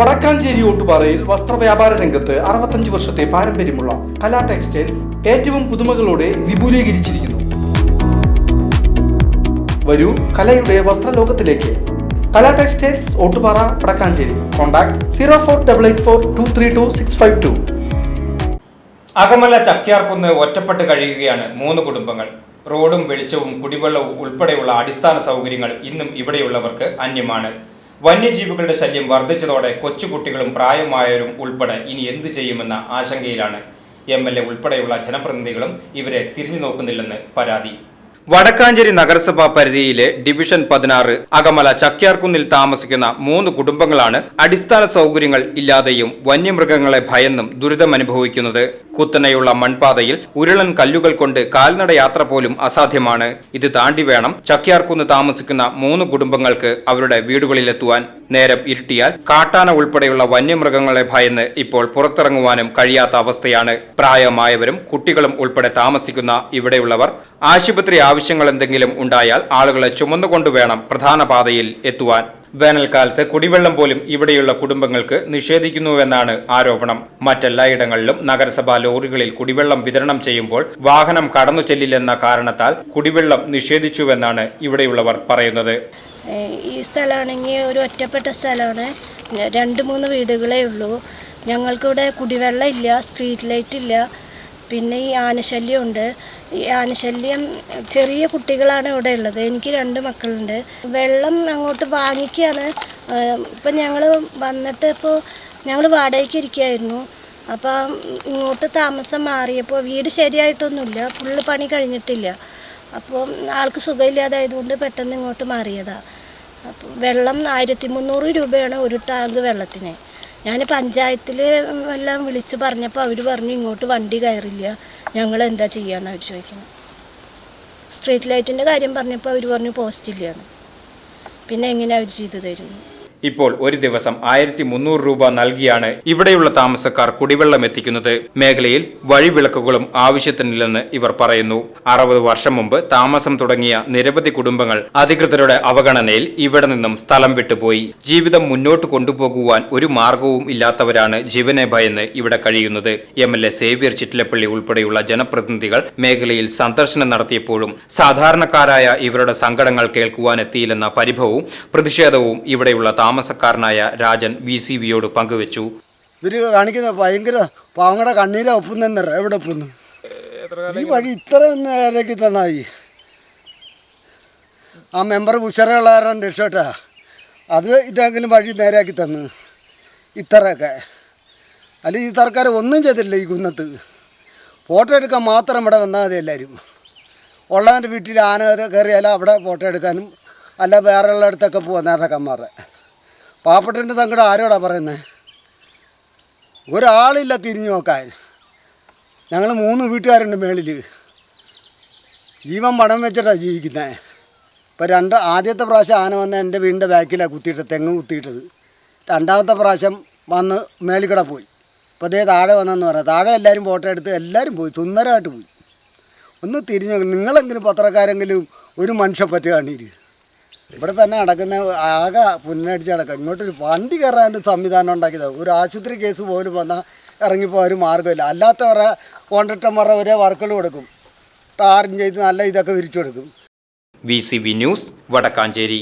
വടക്കാഞ്ചേരി ഓട്ടുപാറയിൽ വസ്ത്രവ്യാപാര രംഗത്ത് അറുപത്തഞ്ച് വർഷത്തെ പാരമ്പര്യമുള്ള കലാ ടെക്സ്റ്റൈൽസ് ഏറ്റവും പുതുമകളോടെ വിപുലീകരിച്ചിരിക്കുന്നു. വരൂ കലയുടെ വസ്ത്രലോകത്തിലേക്ക്. Kala textiles Ottupara Wadakkanchery. Contact zero four double eight four two three two six five two. Akamala ചക്യാർക്കുന്ന് ഒറ്റപ്പെട്ട് കഴിയുകയാണ് മൂന്ന് കുടുംബങ്ങൾ. റോഡും വെളിച്ചവും കുടിവെള്ളവും ഉൾപ്പെടെയുള്ള അടിസ്ഥാന സൗകര്യങ്ങൾ ഇന്നും ഇവിടെയുള്ളവർക്ക് അന്യമാണ്. വന്യജീവികളുടെ ശല്യം വർദ്ധിച്ചതോടെ കൊച്ചുകുട്ടികളും പ്രായമായവരും ഉൾപ്പെടെ ഇനി എന്ത് ചെയ്യുമെന്ന ആശങ്കയിലാണ്. എം എൽ എ ഉൾപ്പെടെയുള്ള ജനപ്രതിനിധികളും ഇവരെ തിരിഞ്ഞു നോക്കുന്നില്ലെന്ന് പരാതി. വടക്കാഞ്ചേരി നഗരസഭാ പരിധിയിലെ ഡിവിഷൻ പതിനാറ് അകമല ചക്യാർകുന്നിൽ താമസിക്കുന്ന മൂന്ന് കുടുംബങ്ങളാണ് അടിസ്ഥാന സൗകര്യങ്ങൾ ഇല്ലാതെയും വന്യമൃഗങ്ങളെ ഭയന്നും ദുരിതമനുഭവിക്കുന്നത്. കുത്തനെയുള്ള മൺപാതയിൽ ഉരുളൻ കല്ലുകൾ കൊണ്ട് കാൽനട യാത്ര പോലും അസാധ്യമാണ്. ഇത് താണ്ടി വേണം ചക്യാർകുന്ന് താമസിക്കുന്ന മൂന്ന് കുടുംബങ്ങൾക്ക് അവരുടെ വീടുകളിലെത്തുവാൻ. നേരം ഇരുട്ടിയാൽ കാട്ടാന ഉൾപ്പെടെയുള്ള വന്യമൃഗങ്ങളെ ഭയന്ന് ഇപ്പോൾ പുറത്തിറങ്ങുവാനും കഴിയാത്ത അവസ്ഥയാണ്. പ്രായമായവരും കുട്ടികളും ഉൾപ്പെടെ താമസിക്കുന്ന ഇവിടെയുള്ളവർ ആശുപത്രി ആവശ്യങ്ങൾ എന്തെങ്കിലും ഉണ്ടായാൽ ആളുകളെ ചുമന്നുകൊണ്ട് വേണം പ്രധാന പാതയിൽ എത്തുവാൻ. വേനൽക്കാലത്ത് കുടിവെള്ളം പോലും ഇവിടെയുള്ള കുടുംബങ്ങൾക്ക് നിഷേധിക്കുന്നുവെന്നാണ് ആരോപണം. മറ്റെല്ലായിടങ്ങളിലും നഗരസഭാ ലോറികളിൽ കുടിവെള്ളം വിതരണം ചെയ്യുമ്പോൾ വാഹനം കടന്നു ചെല്ലില്ലെന്ന കാരണത്താൽ കുടിവെള്ളം നിഷേധിച്ചുവെന്നാണ് ഇവിടെയുള്ളവർ പറയുന്നത്. ഈ സ്ഥലമാണെങ്കിൽ ഒരു ഒറ്റപ്പെട്ട സ്ഥലമാണ്. രണ്ട് മൂന്ന് വീടുകളേ ഉള്ളൂ. ഞങ്ങൾക്കിവിടെ കുടിവെള്ളം ഇല്ല സ്ട്രീറ്റ് ലൈറ്റ് ഇല്ല. പിന്നെ ഈ ആനശല്യമുണ്ട് ഈ ആനശല്യം ചെറിയ കുട്ടികളാണ് ഇവിടെ ഉള്ളത്. എനിക്ക് രണ്ട് മക്കളുണ്ട്. വെള്ളം അങ്ങോട്ട് വാങ്ങിക്കുകയാണ് ഇപ്പം ഞങ്ങൾ വന്നിട്ട് ഇപ്പോൾ ഞങ്ങൾ വാടകയ്ക്ക് ഇരിക്കുകയായിരുന്നു അപ്പോൾ ഇങ്ങോട്ട് താമസം മാറിയപ്പോൾ വീട് ശരിയായിട്ടൊന്നുമില്ല. ഫുള്ള് പണി കഴിഞ്ഞിട്ടില്ല. അപ്പോൾ ആൾക്ക് സുഖമില്ലാതായതുകൊണ്ട് പെട്ടെന്ന് ഇങ്ങോട്ട് മാറിയതാണ് അപ്പോൾ വെള്ളം ആയിരത്തി മുന്നൂറ് രൂപയാണ് ഒരു ടാങ്ക് വെള്ളത്തിന്. ഞാൻ പഞ്ചായത്തിൽ എല്ലാം വിളിച്ച് പറഞ്ഞപ്പോൾ അവർ പറഞ്ഞു ഇങ്ങോട്ട് വണ്ടി കയറില്ല. ഞങ്ങൾ എന്താ ചെയ്യാന്ന് അവർ ചോദിക്കുന്നു സ്ട്രീറ്റ് ലൈറ്റിന്റെ കാര്യം പറഞ്ഞപ്പോൾ അവർ പറഞ്ഞു പോസ്റ്റ് പിന്നെ എങ്ങനെ അവർ ചെയ്തു തരുന്നു? ഇപ്പോൾ ഒരു ദിവസം ആയിരത്തി മുന്നൂറ് രൂപ നൽകിയാണ് ഇവിടെയുള്ള താമസക്കാർ കുടിവെള്ളം എത്തിക്കുന്നത്. മേഖലയിൽ വഴിവിളക്കുകളും ആവശ്യത്തിനില്ലെന്ന് ഇവർ പറയുന്നു. അറുപത് വർഷം മുമ്പ് താമസം തുടങ്ങിയ നിരവധി കുടുംബങ്ങൾ അധികൃതരുടെ അവഗണനയിൽ ഇവിടെ നിന്നും സ്ഥലം വിട്ടുപോയി. ജീവിതം മുന്നോട്ട് കൊണ്ടുപോകുവാൻ ഒരു മാർഗവും ഇല്ലാത്തവരാണ് ജീവനെ ഭയന്ന് ഇവിടെ കഴിയുന്നത്. M L A Xavier Chittilappilly ഉൾപ്പെടെയുള്ള ജനപ്രതിനിധികൾ മേഖലയിൽ സന്ദർശനം നടത്തിയപ്പോഴും സാധാരണക്കാരായ ഇവരുടെ സങ്കടങ്ങൾ കേൾക്കുവാനെത്തിയില്ലെന്ന പരിഭവവും പ്രതിഷേധവും ഇവിടെയുള്ള താമസക്കാരനായ രാജൻ വി സി വിയോട് പങ്കുവച്ചു. ഇവർ കാണിക്കുന്ന ഭയങ്കര പാവങ്ങളുടെ കണ്ണീരെ ഒപ്പുന്ന എവിടെ ഒപ്പുന്നു ഈ വഴി ഇത്ര നേരേക്ക് തന്നായി. ആ മെമ്പർ ഉഷറുള്ളവരാണ് രക്ഷോട്ടാ അത് ഇതെങ്കിലും വഴി നേരാക്കി തന്നു. ഇത്രയൊക്കെ. അല്ല ഈ സർക്കാർ ഒന്നും ചെയ്തില്ല ഈ കുന്നത്ത്. ഫോട്ടോ എടുക്കാൻ മാത്രം ഇവിടെ വന്നാൽ മതി എല്ലാവരും. ഉള്ളവന്റെ വീട്ടിൽ ആന കയറിയാലും അവിടെ ഫോട്ടോ എടുക്കാനും അല്ല വേറെ ഉള്ളിടത്തൊക്കെ പോവാം നേതാക്കന്മാരെ. പാവപ്പെട്ടന്റെ തങ്കട ആരോടാ പറയുന്നത് ഒരാളില്ല തിരിഞ്ഞു നോക്കാൻ. ഞങ്ങൾ മൂന്ന് വീട്ടുകാരുണ്ട് മേളിൽ ജീവൻ പണം വെച്ചിട്ടാണ് ജീവിക്കുന്നത് ഇപ്പോൾ രണ്ട് ആദ്യത്തെ പ്രാവശ്യം ആന വന്ന് എന്റെ വീടിന്റെ ബാക്കിലാണ് കുത്തിയിട്ടത് തെങ്ങ് കുത്തിയിട്ടത്. രണ്ടാമത്തെ പ്രാവശ്യം വന്ന് മേളിക്കട പോയി. ഇപ്പം അതേ താഴെ വന്നെന്ന് പറയാം. താഴെ എല്ലാവരും ഫോട്ടോ എടുത്ത് എല്ലാവരും പോയി സുന്ദരമായിട്ട് പോയി. ഒന്ന് തിരിഞ്ഞു. നിങ്ങളെങ്കിലും പത്രക്കാരെങ്കിലും ഒരു മനുഷ്യ പറ്റി കാണീര് ഇവിടെ തന്നെ അടക്കുന്ന ആകെ പുന്നടിച്ച് അടക്കം ഇങ്ങോട്ടൊരു വണ്ടി കയറാൻ സംവിധാനം ഉണ്ടാക്കിയത്. ഒരു ആശുപത്രി കേസ് പോലും വന്നാൽ ഇറങ്ങിപ്പോൾ ഒരു മാർഗമില്ല. അല്ലാത്തവരെ കോൺട്രാക്ടർമാരെ ഒരേ വർക്കുകൾ കൊടുക്കും. ടാറിൻ ചെയ്ത് നല്ല ഇതൊക്കെ വിരിച്ചു കൊടുക്കും. V C V news Wadakkanchery.